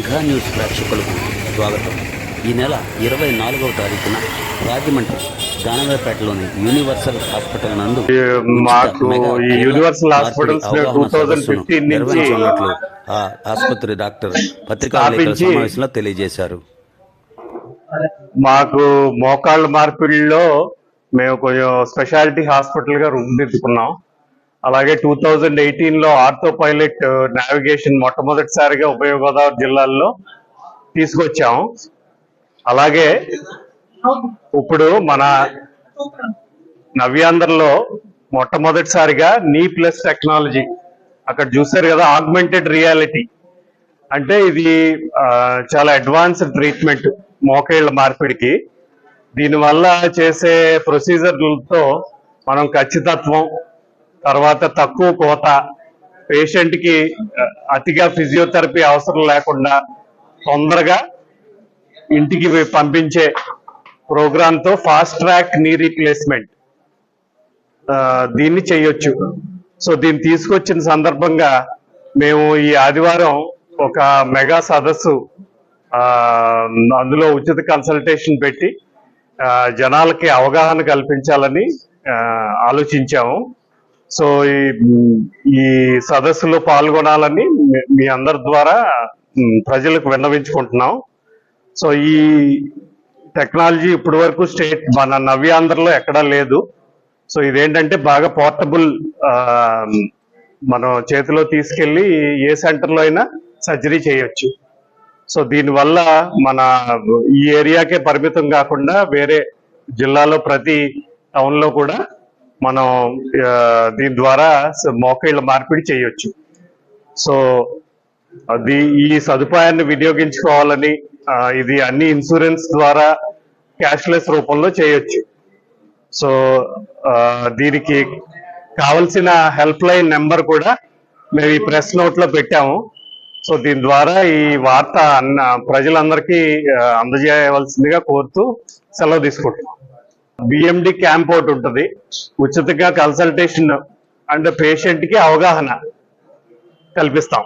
Mega news ప్రేక్షకులకు స్వాగతం. ఈ నెల ఇరవై నాలుగవ తారీఖున రాజమండ్రి దానవేపేటలోని యూనివర్సల్ హాస్పిటల్ నందు మాకు ఈ యూనివర్సల్ హాస్పిటల్స్ 2015 సదస్సును నుంచి ఆ ఆసుపత్రి డాక్టర్ పత్రికా సమావేశంలో తెలియజేశారు. మాకు మోకాళ్ళ మార్పిడిలో మేము కొంచెం స్పెషాలిటీ హాస్పిటల్గా రూపుదిద్దుకున్నాం అలాగే టూ థౌజండ్ ఎయిటీన్లో ఆర్థో పైలట్ నావిగేషన్ uh, మొట్టమొదటిసారిగా ఉభయ గోదావరి జిల్లాల్లో తీసుకొచ్చాము. అలాగే ఇప్పుడు మన నవ్యాంధ్రలో మొట్టమొదటిసారిగా నీ ప్లస్ టెక్నాలజీ అక్కడ చూసారు కదా ఆగ్మెంటెడ్ రియాలిటీ అంటే ఇది చాలా అడ్వాన్స్డ్ ట్రీట్మెంట్ మోకేళ్ళ మార్పిడికి. దీనివల్ల చేసే ప్రొసీజర్లతో మనం ఖచ్చితత్వం తర్వాత తక్కువ కోత. పేషెంట్కి అతిగా ఫిజియోథెరపీ అవసరం లేకుండా తొందరగా ఇంటికి పంపించే ప్రోగ్రామ్తో ఫాస్ట్ ట్రాక్ నీ రీప్లేస్మెంట్ దీన్ని చేయొచ్చు. సో దీన్ని తీసుకొచ్చిన సందర్భంగా మేము ఈ ఆదివారం ఒక మెగా సదస్సు అందులో ఉచిత కన్సల్టేషన్ పెట్టి జనాలకి అవగాహన కల్పించాలని ఆలోచించాము. సో ఈ ఈ సదస్సులో పాల్గొనాలని మీ- మీ అందరి ద్వారా ప్రజలకు విన్నవించుకుంటున్నాం. సో ఈ టెక్నాలజీ ఇప్పటి వరకు స్టేట్ మన నవ్యాంధ్రలో ఎక్కడా లేదు. సో ఇదేంటంటే బాగా పోర్టబుల్ మనం చేతిలో తీసుకెళ్ళి ఏ సెంటర్లో అయినా సర్జరీ చేయొచ్చు. సో దీనివల్ల మన ఈ ఏరియాకే పరిమితం కాకుండా వేరే జిల్లాలో ప్రతి టౌన్లో కూడా మనం దీని ద్వారా స- మార్పిడి చేయొచ్చు. సో అది ఈ సదుపాయాన్ని వినియోగించుకోవాలని ఇది అన్ని ఇన్సూరెన్స్ ద్వారా క్యాష్లెస్ రూపంలో చేయొచ్చు. సో దీనికి కావలసిన హెల్ప్ లైన్ నెంబర్ కూడా మేము ఈ ప్రెస్ నోట్లో పెట్టాము. సో దీని ద్వారా ఈ వార్త అన్న ప్రజలందరికీ అందజేయవలసిందిగా కోరుతూ సెలవు తీసుకుంటున్నాం. బిఎండి క్యాంప్ ఒకటి ఉంటుంది. ఉచితంగా కన్సల్టేషన్ అండ్ పేషెంట్కి అవగాహన కల్పిస్తాం.